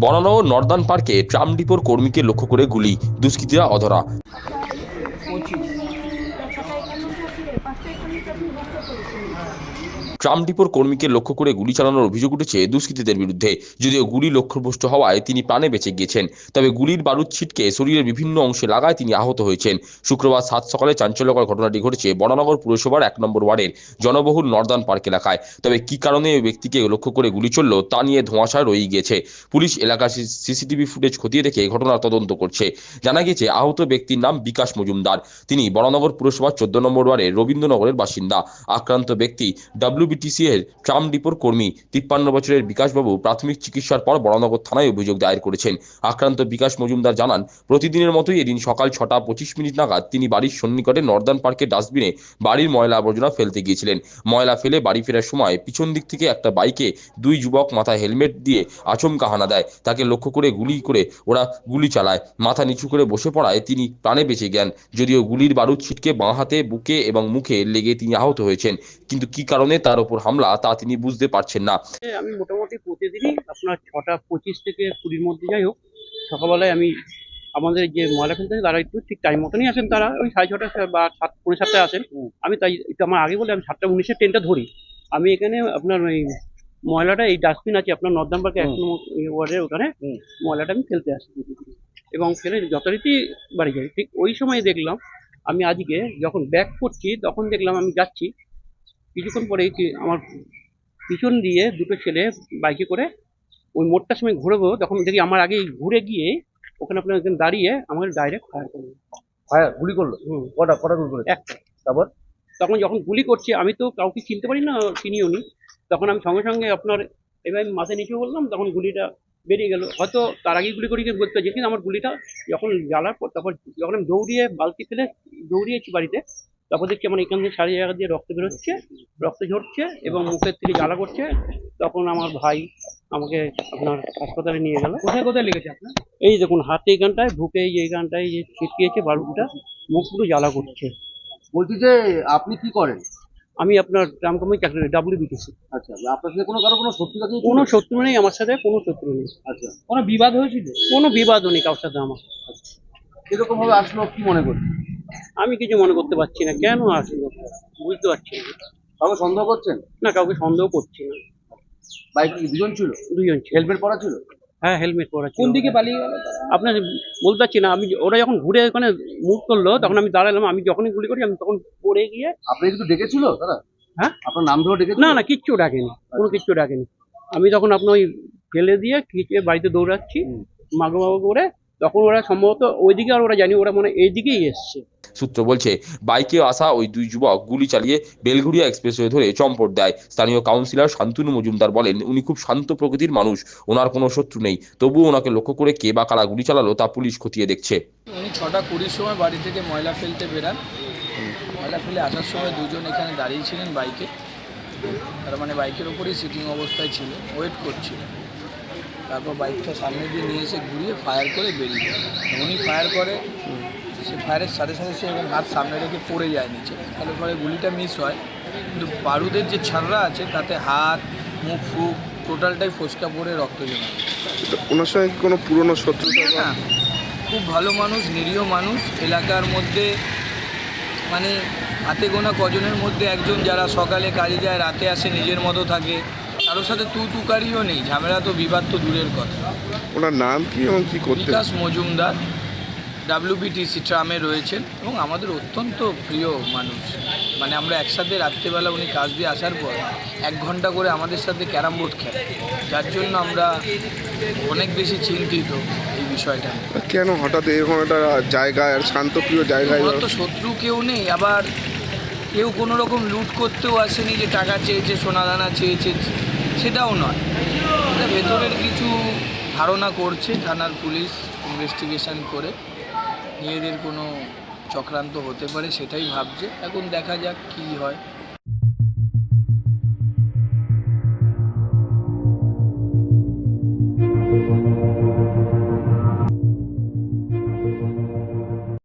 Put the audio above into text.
Baranagar northern পার্কে tram ডিপোর কর্মীকে লক্ষ্য করে গুলি দুষ্কৃতীরা অধরা। ট্রাম ডিপোর কর্মীকে লক্ষ্য করে গুলি চালানোর অভিযোগ উঠেছে দুষ্কৃতীদের বিরুদ্ধে। যদিও গুলি লক্ষ্যভ্রষ্ট হওয়ায় তিনি প্রাণে বেঁচে গিয়েছেন। তবে গুলির বারুদ ছিটকে শরীরের বিভিন্ন অংশে লাগায় তিনি আহত হয়েছেন। শুক্রবার সাত সকালে চাঞ্চল্যকর ঘটনাটি ঘটেছে বরানগর পুরসভার এক নম্বর ওয়ার্ডের জনবহুল নর্দান পার্ক এলাকায়। তবে কি কারণে ওই ব্যক্তিকে লক্ষ্য করে গুলি চলল তা নিয়ে ধোঁয়াশায় রয়ে গিয়েছে। পুলিশ এলাকার সিসিটিভি ফুটেজ খতিয়ে দেখে ঘটনার তদন্ত করছে। জানা গিয়েছে, আহত ব্যক্তির নাম বিকাশ মজুমদার। তিনি বরানগর পুরসভার চোদ্দ নম্বর ওয়ার্ডের রবীন্দ্রনগরের বাসিন্দা। আক্রান্ত ব্যক্তি ডাব্লিউবিটিসি এর ট্রাম ডিপোর কর্মী তিপ্পান্ন বছরের বিকাশবাবু প্রাথমিক চিকিৎসার পর বরানগর থানায় অভিযোগ দায়ের করেছেন। আক্রান্ত বিকাশ মজুমদার জানান, প্রতিদিনের মতোই এদিন সকাল ছটা পঁচিশ মিনিট নাগাদ তিনি বাড়ির সন্নিকটে নর্দান পার্কের ডাস্টবিনে বাড়ির ময়লা আবর্জনা ফেলতে গিয়েছিলেন। ময়লা ফেলে বাড়ি ফেরার সময় পিছন দিক থেকে একটা বাইকে দুই যুবক মাথায় হেলমেট দিয়ে আচমকা হানা দেয়। তাকে লক্ষ্য করে গুলি করে ওরা গুলি চালায়। মাথা নিচু করে বসে পড়ায় তিনি প্রাণে বেঁচে যান যদিও গুলির বারুদ ছিটকে বাঁ হাতে বুকে এবং মুখে লেগে তিনি আহত হয়েছেন। কিন্তু কি কারণে তার উপর হামলা তা তিনি বুঝতে পারছেন না। আমি মোটামুটি প্রতিদিনই আপনার ছটা পঁচিশ থেকে কুড়ির মধ্যে যাই হোক সকালবেলায় আমি আমাদের যে ময়লা ফেলতে তারা একটু ঠিক টাইম মতনই আসেন। তারা ওই সাড়ে ছটা বা সাত পৌনে সাতটায় আসেন। আমি তাই একটু আমার আগে বলে আমি সাতটা উনিশের ট্রেনটা ধরি। আমি এখানে আপনার ওই ময়লাটা এই ডাস্টবিন আছে আপনার নর্দান পার্কে এক নম্বর ওয়ার্ডের ওখানে ময়লাটা আমি ফেলতে আসি। এবং ফেলে যথারীতি বাড়ি যাই। ঠিক ওই সময় দেখলাম আমি আজকে যখন ব্যাক করছি তখন দেখলাম আমি যাচ্ছি। কিছুক্ষণ পরে আমার পিছন দিয়ে দুটো ছেলে বাইকে করে ওই মোড়টার সময় ঘুরবো। তখন দেখি আমার আগে ঘুরে গিয়ে ওখানে আপনার একজন দাঁড়িয়ে আমাকে ডাইরেক্ট ফায়ার করল। ফায়ার গুলি করল? হুম। কটা কটা গুলি করল একটা তারপর? তখন যখন গুলি করছে আমি তো কাউকে চিনতে পারি না চিনিও নি। তখন আমি সঙ্গে সঙ্গে আপনার এবার আমি মাথায় নিচে বললাম তখন গুলিটা বেরিয়ে গেল। হয়তো তার আগে গুলি করি বলতে পারছি কিন্তু আমার গুলিটা যখন জ্বালার পর তারপর যখন আমি দৌড়িয়ে বালতি ফেলে দৌড়িয়েছি বাড়িতে। তারপর দেখছি আমার এখান থেকে সারি জায়গা দিয়ে রক্ত বেরোচ্ছে রক্ত ঝরছে এবং মুখের থেকে জ্বালা করছে। তখন আমার ভাই আমাকে আপনার হাসপাতালে নিয়ে গেল। কোথায় কোথায় লেগেছে আপনার? এই দেখুন হাতে এইখানটায় বুকে এই এইখানটায় যে ছিটকিয়েছে বালুটা মুখ পুরো জ্বালা করছে। বলছি যে আপনি কি করেন? আমি আপনার গ্রাম কমিটি চাকরি ডাব্লিউবিটিসি আচ্ছা আপনার সাথে কোনো কারও কোনো শত্রুতা কি ছিল? কোনো শত্রু নেই আমার সাথে কোনো শত্রু নেই। আচ্ছা। কোনো বিবাদ হয়েছিল? কোনো বিবাদও নেই কারোর সাথে আমার। এরকম ভাবে আসলো কি মনে করছেন? আমি কিছু মনে করতে পারছি না। কেন আসলো? বুঝতে পারছি না। কাউকে সন্দেহ করছেন? না কাউকে সন্দেহ করছি না। বাইক দুজন ছিল? দুজন ছিল। হেলমেট পরা ছিল? হ্যাঁ হেলমেট পরা কোন দিকে পালিয়ে গেল? আপনার বলতে পারছি না। আমি ওরা যখন ঘুরে ওখানে মুভ করল তখন আমি দাঁড়ালাম। আমি যখনই গুলি করি আমি তখন পড়ে গিয়ে আপনি কিন্তু ডেকেছিল দাদা হ্যাঁ? আপনার নাম ধরে ডেকেছিল? না না কিচ্ছু ডাকেনি। কোনো কিচ্ছু ডাকেনি। আমি তখন আপনার ওই ফেলে দিয়ে খিচে বাড়িতে দৌড়াচ্ছি। মাগো মাগো করে তখন ওরা সম্ভবত ওইদিকে আর ওরা জানি ওরা মনে হয় এইদিকেই এসছে। সূত্র বলছে বাইকে আসা ওই দুই যুবক গুলি চালিয়ে বেলঘুরিয়া এক্সপ্রেসওয়ে ধরে চম্পট দেয়। স্থানীয় কাউন্সিলর শান্তনু মজুমদার বলেন উনি খুব শান্ত প্রকৃতির মানুষ ওনার কোনো শত্রু নেই। তবুও ওনাকে লক্ষ্য করে কে বা কারা গুলি চালালো তা পুলিশ খতিয়ে দেখছে। উনি ছটা কুড়ির সময় বাড়ি থেকে ময়লা ফেলতে বেরান। ময়লা ফেলে আসার সময় দুজন এখানে দাঁড়িয়ে ছিলেন বাইকে। তার মানে বাইকের ওপরেই সিটিং অবস্থায় ছিল ওয়েট করছিল তারপর বাইকটা সামনে দিয়ে নিয়ে এসে ঘুরিয়ে ফায়ার করে বেরিয়ে যায় উনি ফায়ার করে সে ফায়ারের সাথে সাথে সে এবং হাত সামনে রেখে পড়ে যায় নিচে। তাহলে পরে গুলিটা মিস হয়। কিন্তু বারুদের যে ছাড়রা আছে তাতে হাত মুখ ফুক টোটালটাই ফসকা পড়ে রক্ত জমে। ওনার সঙ্গে কোনো পুরনো শত্রুতা বা না। খুব ভালো মানুষ নিরীহ মানুষ। এলাকার মধ্যে মানে হাতে গোনা কজনের মধ্যে একজন যারা সকালে কাজে যায় রাতে আসে নিজের মতো থাকে। কারোর সাথে তু তুকারিও নেই ঝামেলা তো বিবাদ তো দূরের কথা। ওনার নাম কি এবং কি করতেন? বিকাশ মজুমদার ডাব্লিউবিটিসি ট্রামে রয়েছেন এবং আমাদের অত্যন্ত প্রিয় মানুষ। মানে আমরা একসাথে রাত্রেবেলা উনি কাজ দিয়ে আসার পর এক ঘণ্টা করে আমাদের সাথে ক্যারাম বোর্ড খেলেন। যার জন্য আমরা অনেক বেশি চিন্তিত এই বিষয়টা কেন হঠাৎ এরকম একটা জায়গায় আর শান্তপ্রিয় জায়গায় তো শত্রু কেউ নেই আবার কেউ কোনো রকম লুট করতেও আসেনি যে টাকা চেয়েছে সোনা সোনাদানা চেয়েছে সেটাও নয়। এটা ভেতরের কিছু ধারণা করছে, থানার পুলিশ ইনভেস্টিগেশন করে। নিজেদের কোনো চক্রান্ত হতে পারে সেটাই ভাবছে। এখন দেখা যাক কী হয়।